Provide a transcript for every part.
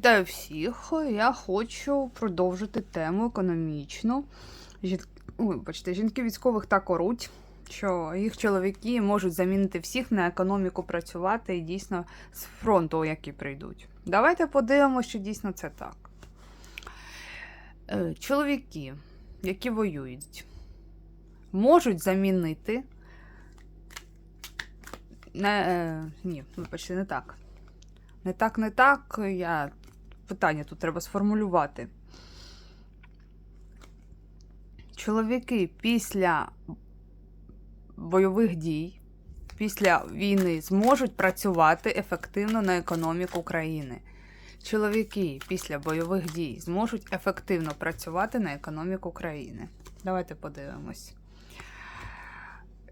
Вітаю всіх! Я хочу продовжити тему економічну. Жін... Бачите, жінки військових так оруть, що їх чоловіки можуть замінити всіх на економіку працювати і дійсно з фронту, які прийдуть. Давайте подивимося, що дійсно це так. Е, Чоловіки, які воюють, можуть замінити. Не, ні, вибачте, не так. Не так, не так. Я питання тут треба сформулювати. Чоловіки після бойових дій, після війни зможуть працювати ефективно на економіку країни. Чоловіки після бойових дій зможуть ефективно працювати на економіку країни. Давайте подивимось.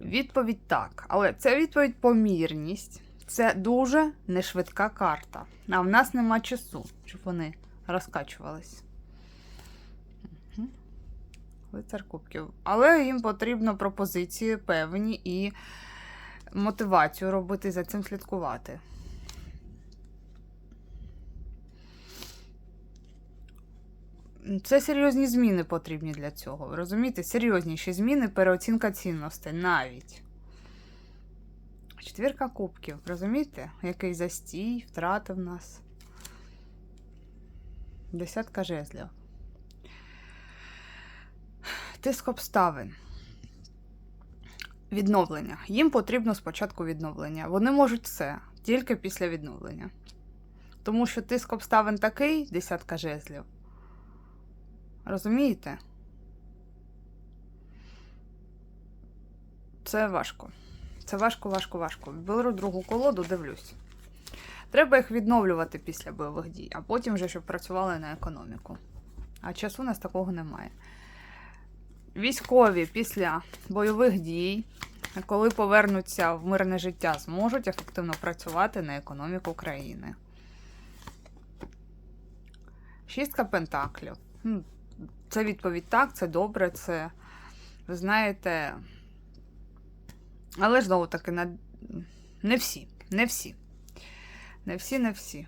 Відповідь так. Але це відповідь помірність. Це дуже нешвидка карта. А в нас нема часу, щоб вони розкачувались. Лицар кубків. Але їм потрібно пропозиції певні і мотивацію робити за цим слідкувати. Це серйозні зміни потрібні для цього. Розумієте? Серйозніші зміни, переоцінка цінностей навіть. Четвірка кубків, розумієте? Який застій, втрати в нас. Десятка жезлів. Тиск обставин. Відновлення. Їм потрібно спочатку відновлення. Вони можуть все, тільки після відновлення. Тому що тиск обставин такий, десятка жезлів. Розумієте? Це важко. Це важко, важко, важко. Беру другу колоду, дивлюсь. Треба їх відновлювати після бойових дій, а потім вже щоб працювали на економіку. А часу у нас такого немає. Військові після бойових дій, коли повернуться в мирне життя, зможуть ефективно працювати на економіку країни. Шістка пентаклів. Це відповідь так, це добре, це, ви знаєте. Але знову таки, на... не всі. Не всі. Не всі, не всі.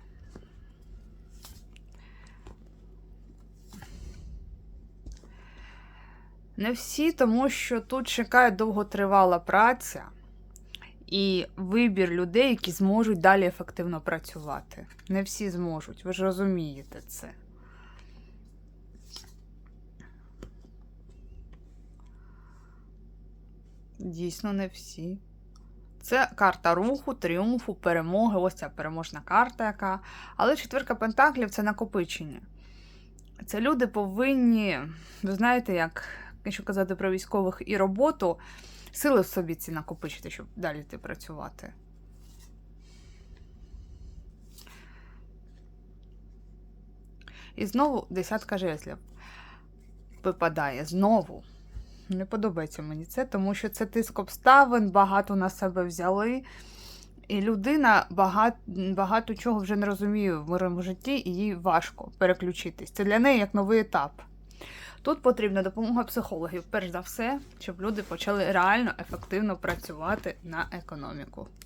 Не всі, тому що тут чекає довготривала праця і вибір людей, які зможуть далі ефективно працювати. Не всі зможуть, ви ж розумієте це. Дійсно, не всі. Це карта руху, тріумфу, перемоги. Ось ця переможна карта, яка. Але четвірка пентаклів це накопичення. Це люди повинні, ви знаєте, як, якщо казати про військових і роботу, сили в собі ці накопичити, щоб далі йти працювати. І знову десятка жезлів випадає. Знову. Не подобається мені це, тому що це тиск обставин, багато на себе взяли. І людина багато, багато чого вже не розуміє в мирному житті, і їй важко переключитись. Це для неї як новий етап. Тут потрібна допомога психологів, перш за все, щоб люди почали реально ефективно працювати на економіку.